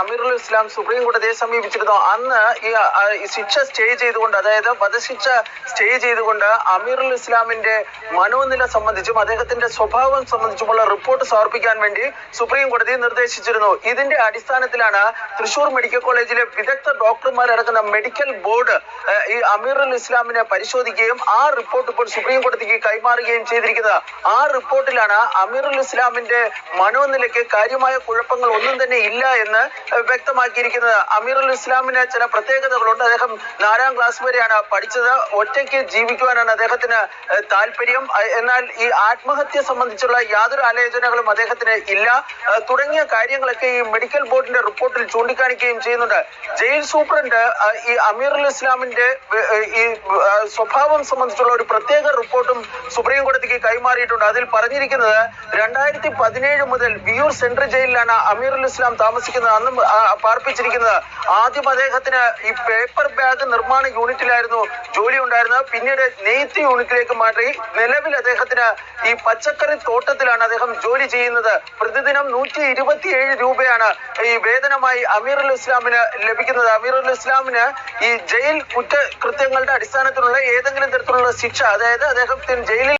അമീറുൽ ഇസ്ലാം supreme കോടതിയെ സമീപിച്ചിരുന്നു. അന്ന് ഈ ശിക്ഷ സ്റ്റേ ചെയ്തുകൊണ്ട് അതായത് വധശിക്ഷ സ്റ്റേ ചെയ്തുകൊണ്ട് അമീറുൽ ഇസ്ലാമിന്റെ മനോനില സംബന്ധിച്ചും അദ്ദേഹത്തിന്റെ സ്വഭാവം സംബന്ധിച്ചുമുള്ള റിപ്പോർട്ട് സമർപ്പിക്കാൻ വേണ്ടി സുപ്രീം കോടതി നിർദ്ദേശിച്ചിരുന്നു. ഇതിന്റെ അടിസ്ഥാനത്തിലാണ് തൃശൂർ മെഡിക്കൽ കോളേജിലെ വിദഗ്ധ ഡോക്ടർമാരടക്കുന്ന മെഡിക്കൽ ബോർഡ് ഈ അമീറുൽ ഇസ്ലാമിനെ പരിശോധിക്കുകയും ആ റിപ്പോർട്ട് ഇപ്പോൾ സുപ്രീം കോടതിക്ക് കൈമാറുകയും ചെയ്തിരിക്കുന്നത്. ആ റിപ്പോർട്ടിലാണ് അമീറുൽ ഇസ്ലാമിന്റെ മനോനിലയ്ക്ക് കാര്യമായ കുഴപ്പങ്ങൾ ഒന്നും തന്നെ ഇല്ല എന്ന് വ്യക്തമാക്കിയിരിക്കുന്നത്. അമീറുൽ ഇസ്ലാമിന് ചില പ്രത്യേകതകളുണ്ട്. അദ്ദേഹം നാലാം ക്ലാസ് വരെയാണ് പഠിച്ചത്. ഒറ്റയ്ക്ക് ജീവിക്കുവാനാണ് അദ്ദേഹത്തിന് താല്പര്യം. എന്നാൽ ഈ ആത്മഹത്യ സംബന്ധിച്ചുള്ള യാതൊരു ആലോചനകളും അദ്ദേഹത്തിന് ഇല്ല. തുടങ്ങിയ കാര്യങ്ങളൊക്കെ ഈ മെഡിക്കൽ ബോർഡിന്റെ റിപ്പോർട്ടിൽ ചൂണ്ടിക്കാണിക്കുകയും ചെയ്യുന്നുണ്ട്. ജയിൽ സൂപ്രണ്ട് ഈ അമീറുൽ ഇസ്ലാമിന്റെ ഈ സ്വഭാവം സംബന്ധിച്ചുള്ള ഒരു പ്രത്യേക റിപ്പോർട്ടും സുപ്രീം കോടതിക്ക് കൈമാറിയിട്ടുണ്ട്. അതിൽ പറഞ്ഞിരിക്കുന്നത് രണ്ടായിരത്തി പതിനേഴ് മുതൽ വിയൂർ സെൻട്രൽ ജയിലിലാണ് അമീറുൽ ഇസ്ലാം താമസിക്കുന്നത്. അന്നും പാർപ്പിച്ചിരിക്കുന്നത്. ആദ്യം അദ്ദേഹത്തിന് ഈ പേപ്പർ ബാഗ് നിർമ്മാണ യൂണിറ്റിലായിരുന്നു ജോലി ഉണ്ടായിരുന്നത് പിന്നീട് നെയ്ത്ത് യൂണിറ്റിലേക്ക് മാറ്റി. നിലവിൽ അദ്ദേഹത്തിന് ഈ പച്ചക്കറി തോട്ടത്തിലാണ് അദ്ദേഹം ജോലി ചെയ്യുന്നത്. പ്രതിദിനം നൂറ്റി ഇരുപത്തിയേഴ് രൂപയാണ് ഈ വേതനമായി അമീറുൽ ഇസ്ലാമിന് ലഭിക്കുന്നത്. അമീറുൽ ഇസ്ലാമിന് ഈ ജയിൽ കുറ്റകൃത്യങ്ങളുടെ അടിസ്ഥാനത്തിലുള്ള ഏതെങ്കിലും തരത്തിലുള്ള ശിക്ഷ അതായത് അദ്ദേഹത്തിന് ജയിലിൽ